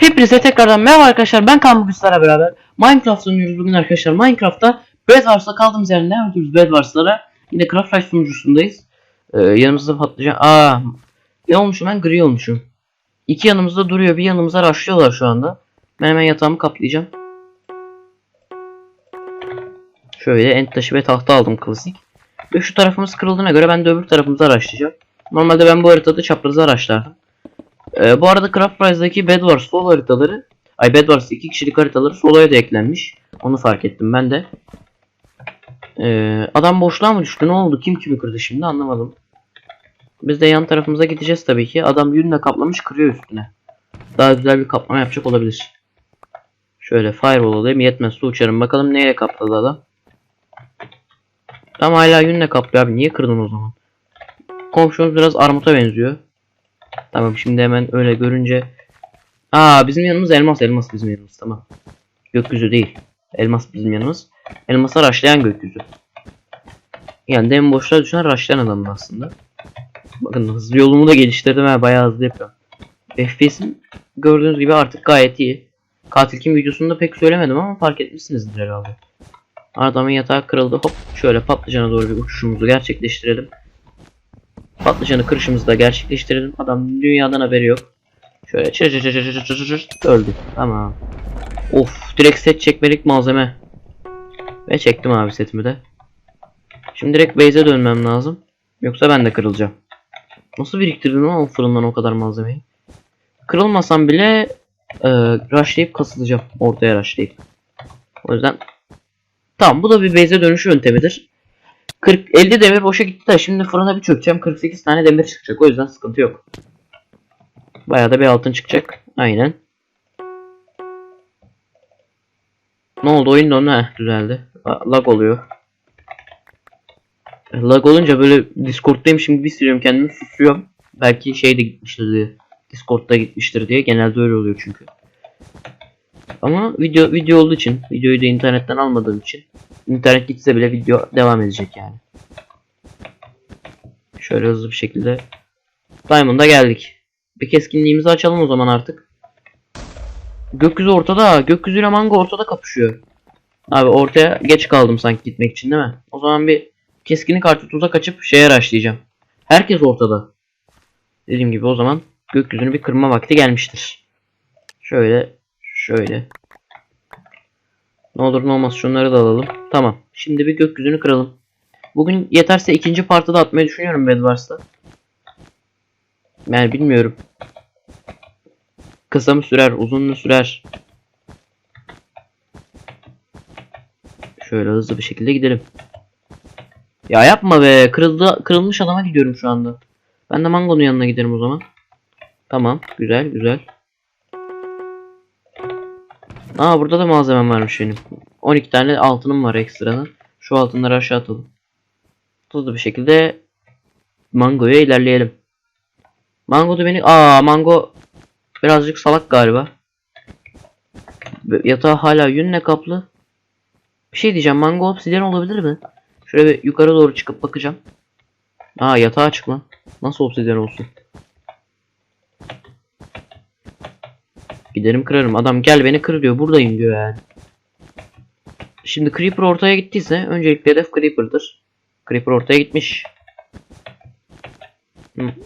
Hepinize tekrardan merhaba arkadaşlar. Ben sizlerle beraber Minecraft sunuyoruz. Bugün arkadaşlar Minecraft'ta Bed Wars'la kaldığımız yerden devam ediyoruz. Bed Wars'lara. Yine Craft Rice sunucusundayız. Ee, Yanımızda patlıcan aa Ne olmuşum ben? Gri olmuşum. İki yanımızda duruyor. Bir yanımıza rushlıyorlar şu anda. Ben hemen yatağımı kaplayacağım. Şöyle end taşı ve tahta aldım klasik. Ve şu tarafımız kırıldığına göre ben de öbür tarafımıza araştıracağım Normalde ben bu haritada çaprazı araştırdım ee, bu arada Craft Rise'daki Bed Wars solo haritaları Ay Bed Wars 2 kişilik haritaları soloya da eklenmiş. Onu fark ettim ben de. Ee, adam boşluğa mı düştü? Ne oldu? Kim kimi kırdı şimdi? Anlamadım. Biz de yan tarafımıza gideceğiz tabii ki. Adam yünle kaplamış kırıyor üstüne. Daha güzel bir kaplama yapacak olabilir. Şöyle fireball alayım. Yetmezse uçarım. Bakalım neye kapladı adam. Ama hala yünle kaplıyor abi. Niye kırdın o zaman? Komşumuz biraz armuta benziyor. Tamam şimdi hemen öyle görünce. Aa bizim yanımız elmas elmas bizim yanımız tamam. Gökyüzü değil. Elmas bizim yanımız. Elmasa raşlayan gökyüzü. Yani dem boşluğa düşen raşlayan adam aslında. Bakın hızlı yolumu da geliştirdim ha bayağı hızlı yapıyorum. FPS'im gördüğünüz gibi artık gayet iyi. Katil kim videosunda pek söylemedim ama fark etmişsinizdir herhalde. Adamın yatağı kırıldı. Hop şöyle patlıcana doğru bir uçuşumuzu gerçekleştirelim. Patlıcanı kırışımızı da gerçekleştirelim. Adam dünyadan haberi yok. Şöyle çır çır çır çır çır çır öldü. Tamam. Of direkt set çekmelik malzeme. Ve çektim abi setimi de. Şimdi direkt base'e dönmem lazım. Yoksa ben de kırılacağım. Nasıl biriktirdin o fırından o kadar malzemeyi? Kırılmasam bile e, rushlayıp kasılacağım. Ortaya rushlayıp. O yüzden Tamam bu da bir base'e dönüş yöntemidir. 40 50 demir boşa gitti de şimdi fırına bir çökeceğim. 48 tane demir çıkacak. O yüzden sıkıntı yok. Bayağı da bir altın çıkacak. Aynen. Ne oldu oyun dondu heh düzeldi. Lag oluyor. Lag olunca böyle Discord'dayım şimdi bir sürüyorum kendimi susuyorum. Belki şey de gitmiştir diye. Discord'da gitmiştir diye. Genelde öyle oluyor çünkü. Ama video video olduğu için, videoyu da internetten almadığım için internet gitse bile video devam edecek yani. Şöyle hızlı bir şekilde Diamond'a geldik. Bir keskinliğimizi açalım o zaman artık. Gökyüzü ortada. Gökyüzüyle mango ortada kapışıyor. Abi ortaya geç kaldım sanki gitmek için değil mi? O zaman bir keskinlik artı tuzak açıp şeye araştıracağım. Herkes ortada. Dediğim gibi o zaman gökyüzünü bir kırma vakti gelmiştir. Şöyle şöyle. Ne olur ne olmaz şunları da alalım. Tamam. Şimdi bir gökyüzünü kıralım. Bugün yeterse ikinci partı da atmayı düşünüyorum Bedwars'ta. Yani bilmiyorum. Kısa mı sürer, uzun mu sürer? Şöyle hızlı bir şekilde gidelim. Ya yapma be. Kırıldı, kırılmış adama gidiyorum şu anda. Ben de Mango'nun yanına giderim o zaman. Tamam. Güzel, güzel. Aa burada da malzemem varmış benim. 12 tane altınım var ekstradan. Şu altınları aşağı atalım. Hızlı bir şekilde Mango'ya ilerleyelim. Mango da beni... Aa Mango birazcık salak galiba. Yatağı hala yünle kaplı. Bir şey diyeceğim. Mango obsidyen olabilir mi? Şöyle bir yukarı doğru çıkıp bakacağım. Aa yatağı açık lan. Nasıl obsidyen olsun? Giderim kırarım. Adam gel beni kır diyor. Buradayım diyor yani. Şimdi Creeper ortaya gittiyse öncelikle hedef Creeper'dır. Creeper ortaya gitmiş.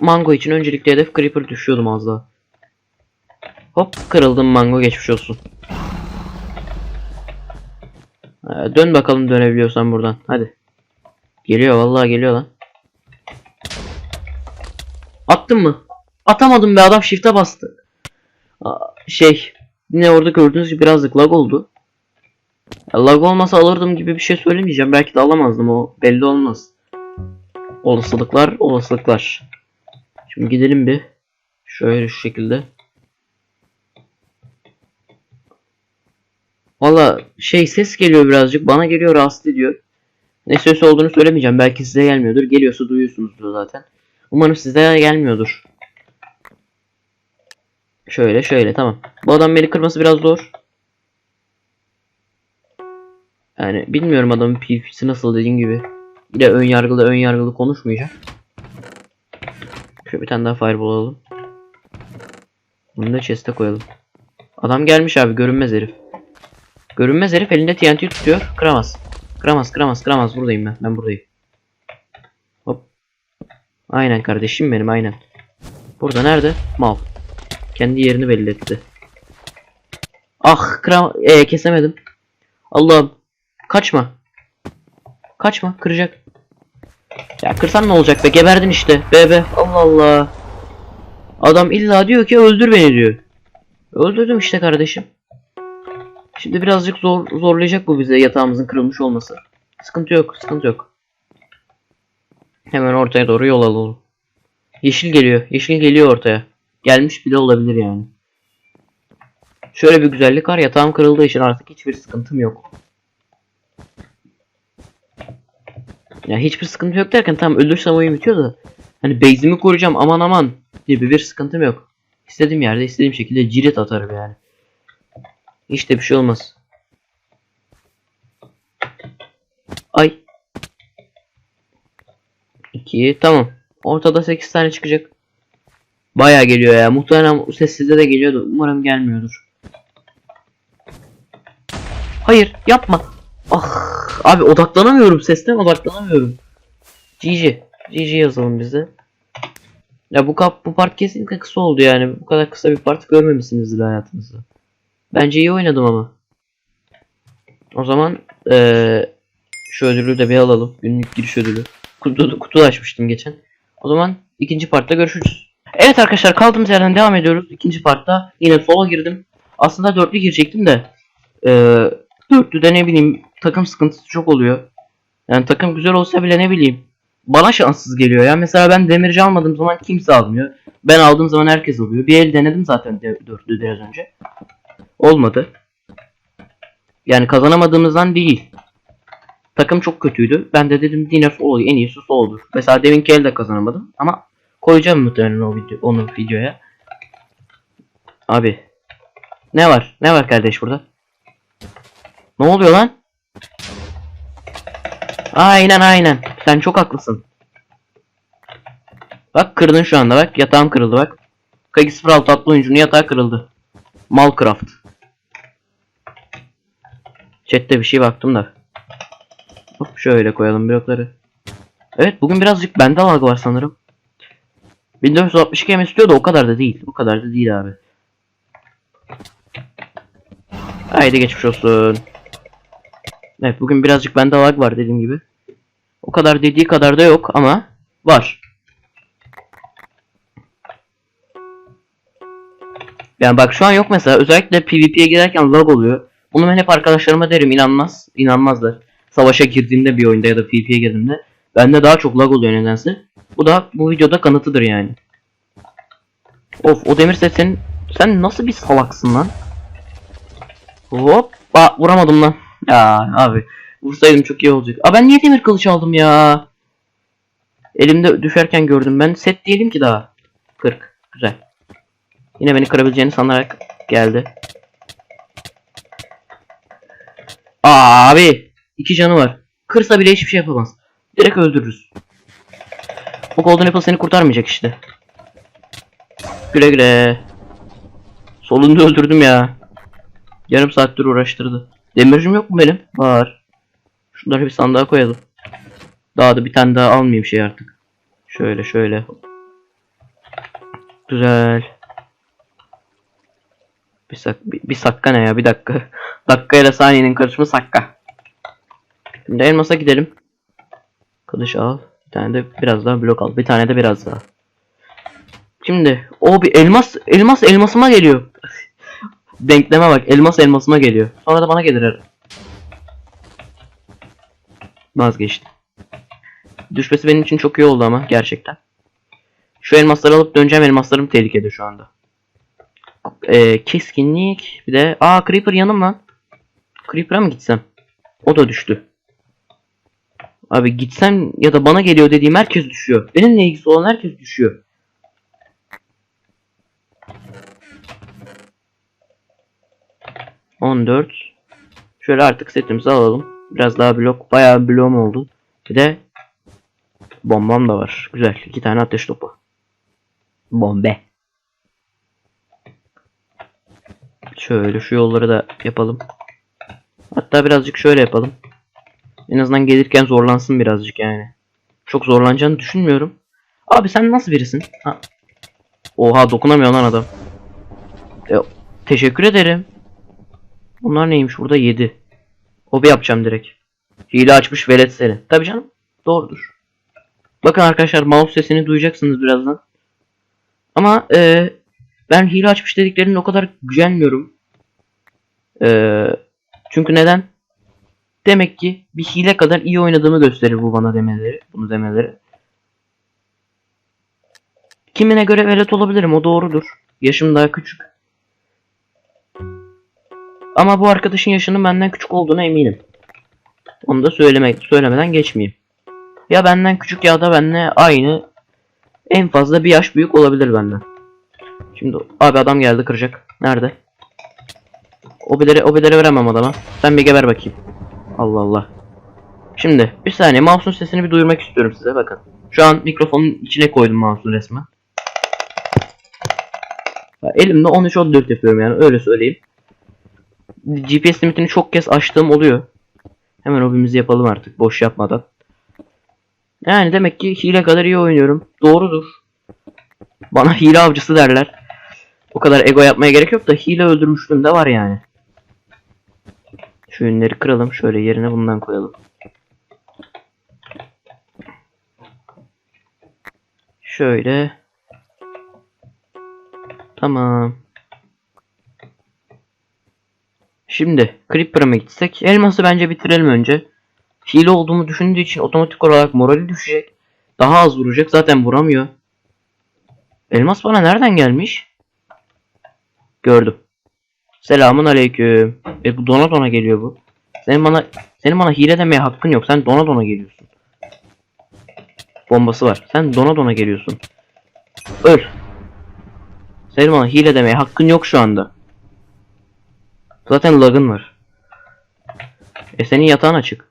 Mango için öncelikle hedef Creeper düşüyordum az daha. Hop kırıldım Mango geçmiş olsun. Ee, dön bakalım dönebiliyorsan buradan. Hadi. Geliyor vallahi geliyor lan. Attın mı? Atamadım be adam shift'e bastı. Aa, şey yine orada gördüğünüz gibi birazcık lag oldu. Ya, lag olmasa alırdım gibi bir şey söylemeyeceğim. Belki de alamazdım o belli olmaz. Olasılıklar olasılıklar. Şimdi gidelim bir. Şöyle şu şekilde. Valla şey ses geliyor birazcık. Bana geliyor rahatsız ediyor. Ne ses olduğunu söylemeyeceğim. Belki size gelmiyordur. Geliyorsa duyuyorsunuzdur zaten. Umarım size gelmiyordur. Şöyle şöyle tamam. Bu adam beni kırması biraz zor. Yani bilmiyorum adamın PvP'si nasıl dediğim gibi. Yine ön yargılı ön yargılı konuşmayacağım. Şöyle bir tane daha fireball alalım. Bunu da chest'e koyalım. Adam gelmiş abi görünmez herif. Görünmez herif elinde TNT tutuyor. Kıramaz. Kıramaz kıramaz kıramaz buradayım ben. Ben buradayım. Hop. Aynen kardeşim benim aynen. Burada nerede? Mal. Kendi yerini belli etti. Ah kıram ee, kesemedim. Allah'ım. Kaçma. Kaçma kıracak. Ya kırsan ne olacak be geberdin işte. Be be Allah Allah. Adam illa diyor ki öldür beni diyor. Öldürdüm işte kardeşim. Şimdi birazcık zor zorlayacak bu bize yatağımızın kırılmış olması. Sıkıntı yok, sıkıntı yok. Hemen ortaya doğru yol alalım. Yeşil geliyor, yeşil geliyor ortaya. Gelmiş bile olabilir yani. Şöyle bir güzellik var, yatağım kırıldığı için artık hiçbir sıkıntım yok. Ya hiçbir sıkıntı yok derken tam ölürsem oyun bitiyor da. Hani base'imi koruyacağım aman aman gibi bir sıkıntım yok. İstediğim yerde istediğim şekilde cirit atarım yani. Hiç de bir şey olmaz. Ay. 2 tamam. Ortada 8 tane çıkacak. Baya geliyor ya. Muhtemelen ses size de geliyordu. Umarım gelmiyordur. Hayır yapma. Ah abi odaklanamıyorum sesten odaklanamıyorum. GG. GG yazalım bize. Ya bu kap bu part kesinlikle kısa oldu yani. Bu kadar kısa bir part görmemişsinizdir hayatınızda. Bence iyi oynadım ama. O zaman eee şu ödülü de bir alalım. Günlük giriş ödülü. Kutu, kutu açmıştım geçen. O zaman ikinci partta görüşürüz. Evet arkadaşlar kaldığımız yerden devam ediyoruz. İkinci partta yine solo girdim. Aslında dörtlü girecektim de eee dörtlüde ne bileyim takım sıkıntısı çok oluyor. Yani takım güzel olsa bile ne bileyim bana şanssız geliyor ya. Mesela ben demirci almadığım zaman kimse almıyor. Ben aldığım zaman herkes alıyor. Bir el denedim zaten de, dörtlü biraz önce. Olmadı. Yani kazanamadığımızdan değil. Takım çok kötüydü. Ben de dedim yine sol en iyisi soldur. Mesela deminki elde kazanamadım ama koyacağım muhtemelen o video onu videoya. Abi ne var? Ne var kardeş burada? Ne oluyor lan? Aynen aynen. Sen çok haklısın. Bak kırdın şu anda bak. Yatağım kırıldı bak. Kagi 06 adlı oyuncunun yatağı kırıldı. Malcraft. Chat'te bir şey baktım da. Hop şöyle koyalım blokları. Evet bugün birazcık bende lag var sanırım. 1462 MS istiyor da o kadar da değil. O kadar da değil abi. Haydi geçmiş olsun. Evet bugün birazcık bende lag var dediğim gibi. O kadar dediği kadar da yok ama var. Yani bak şu an yok mesela özellikle PvP'ye girerken lag oluyor. Bunu ben hep arkadaşlarıma derim inanmaz. inanmazlar. Savaşa girdiğimde bir oyunda ya da PvP'ye girdiğimde bende daha çok lag oluyor nedense. Bu da bu videoda kanıtıdır yani. Of o demir senin sen nasıl bir salaksın lan? Hop Aa, vuramadım lan. Ya abi vursaydım çok iyi olacak. Aa ben niye demir kılıç aldım ya? Elimde düşerken gördüm ben. Set diyelim ki daha. 40. Güzel. Yine beni kırabileceğini sanarak geldi. Abi. iki canı var. Kırsa bile hiçbir şey yapamaz. Direkt öldürürüz. O Golden Apple seni kurtarmayacak işte. Güle güle. Solunda öldürdüm ya. Yarım saattir uğraştırdı. Demircim yok mu benim? Var. Şunları bir sandığa koyalım. Daha da bir tane daha almayayım şey artık. Şöyle şöyle. Güzel. Bir, sak bir, bir sakka ne ya bir dakika. dakika ile saniyenin karışımı sakka. Şimdi elmasa gidelim. Kılıç al. Bir tane de biraz daha blok al. Bir tane de biraz daha. Şimdi o bir elmas elmas elmasıma geliyor. Denkleme bak elmas elmasıma geliyor. Sonra da bana gelir herhalde. Vazgeçtim. Düşmesi benim için çok iyi oldu ama gerçekten. Şu elmasları alıp döneceğim elmaslarım tehlikede şu anda. Ee, keskinlik bir de aa creeper yanım lan. Creeper'a mı gitsem? O da düştü. Abi gitsem ya da bana geliyor dediğim herkes düşüyor. Benimle ilgisi olan herkes düşüyor. On dört. Şöyle artık setimizi alalım. Biraz daha blok. Bayağı bloğum oldu. Bir de bombam da var. Güzel. iki tane ateş topu. Bombe. Şöyle şu yolları da yapalım. Hatta birazcık şöyle yapalım. En azından gelirken zorlansın birazcık yani. Çok zorlanacağını düşünmüyorum. Abi sen nasıl birisin? Ha. Oha dokunamıyor lan adam. E, teşekkür ederim. Bunlar neymiş burada 7. Hobi yapacağım direkt. Hile açmış velet seni. Tabii canım. Doğrudur. Bakın arkadaşlar mouse sesini duyacaksınız birazdan. Ama e, ben hile açmış dediklerine o kadar gücenmiyorum. E, çünkü neden? Demek ki bir hile kadar iyi oynadığımı gösterir bu bana demeleri. Bunu demeleri. Kimine göre velet olabilirim o doğrudur. Yaşım daha küçük. Ama bu arkadaşın yaşının benden küçük olduğuna eminim. Onu da söylemek söylemeden geçmeyeyim. Ya benden küçük ya da benle aynı. En fazla bir yaş büyük olabilir benden. Şimdi abi adam geldi kıracak. Nerede? Obileri obileri veremem adama. Sen bir geber bakayım. Allah Allah. Şimdi bir saniye mouse'un sesini bir duyurmak istiyorum size bakın. Şu an mikrofonun içine koydum mouse'u resmen. Elimde 13-14 yapıyorum yani öyle söyleyeyim. GPS limitini çok kez açtığım oluyor. Hemen hobimizi yapalım artık boş yapmadan. Yani demek ki hile kadar iyi oynuyorum. Doğrudur. Bana hile avcısı derler. O kadar ego yapmaya gerek yok da hile öldürmüşlüğüm de var yani. Şu ünleri kıralım. Şöyle yerine bundan koyalım. Şöyle. Tamam. Şimdi Creeper'a gitsek? Elması bence bitirelim önce. Hile olduğumu düşündüğü için otomatik olarak morali düşecek. Daha az vuracak. Zaten vuramıyor. Elmas bana nereden gelmiş? Gördüm. Selamun aleyküm. E bu dona dona geliyor bu. Senin bana senin bana hile demeye hakkın yok. Sen dona dona geliyorsun. Bombası var. Sen dona dona geliyorsun. Öl. Senin bana hile demeye hakkın yok şu anda. Zaten lagın var. E senin yatağın açık.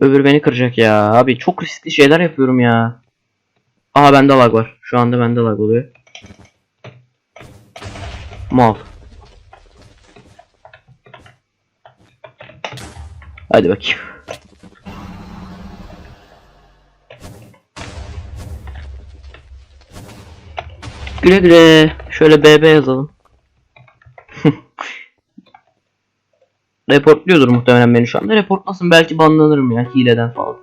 Öbür beni kıracak ya. Abi çok riskli şeyler yapıyorum ya. Aha bende lag var. Şu anda bende lag oluyor. Mal. Hadi bakayım. Güle güle. Şöyle BB yazalım. Reportluyordur muhtemelen beni şu anda. Reportlasın belki banlanırım ya hileden falan.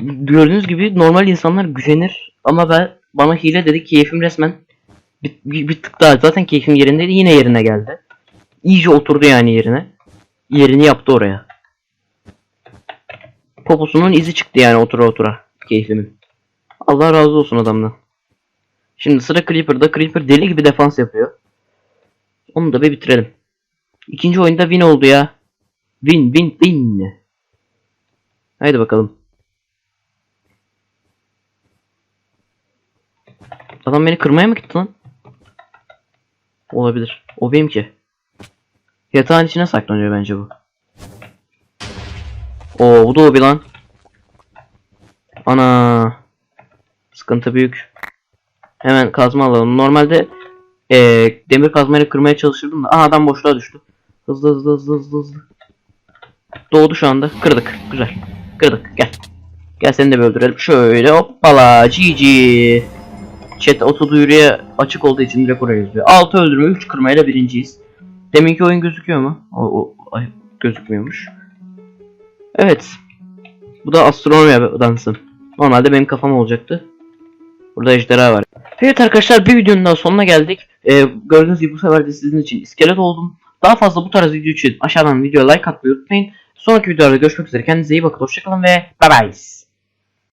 Gördüğünüz gibi normal insanlar gücenir ama ben bana hile dedi keyfim resmen bir, bir, bir tık daha zaten keyfim yerindeydi yine yerine geldi. İyice oturdu yani yerine. Yerini yaptı oraya. Poposunun izi çıktı yani otura otura keyfimin. Allah razı olsun adamdan. Şimdi sıra Creeper'da. Creeper deli gibi defans yapıyor. Onu da bir bitirelim. İkinci oyunda win oldu ya. Win win win. Haydi bakalım. Adam beni kırmaya mı gitti lan? Olabilir. O benim ki. Yatağın içine saklanıyor bence bu. Oo bu da o bir lan. Ana. Sıkıntı büyük. Hemen kazma alalım. Normalde eee demir kazmayla kırmaya çalışırdım da. Aha adam boşluğa düştü. Hızlı hızlı hızlı hızlı hızlı. Doğdu şu anda. Kırdık. Güzel. Kırdık. Gel. Gel seni de bir öldürelim. Şöyle hoppala. GG. Chat auto duyuruya açık olduğu için direkt oraya yazıyor. 6 öldürme 3 kırmayla birinciyiz. Deminki oyun gözüküyor mu? O, o ay, gözükmüyormuş. Evet. Bu da astronomi dansı. Normalde benim kafam olacaktı. Burada ejderha var. Evet arkadaşlar bir videonun daha sonuna geldik. Ee, gördüğünüz gibi bu sefer de sizin için iskelet oldum. Daha fazla bu tarz video için aşağıdan videoya like atmayı unutmayın. Sonraki videolarda görüşmek üzere. Kendinize iyi bakın. Hoşçakalın ve bye bye.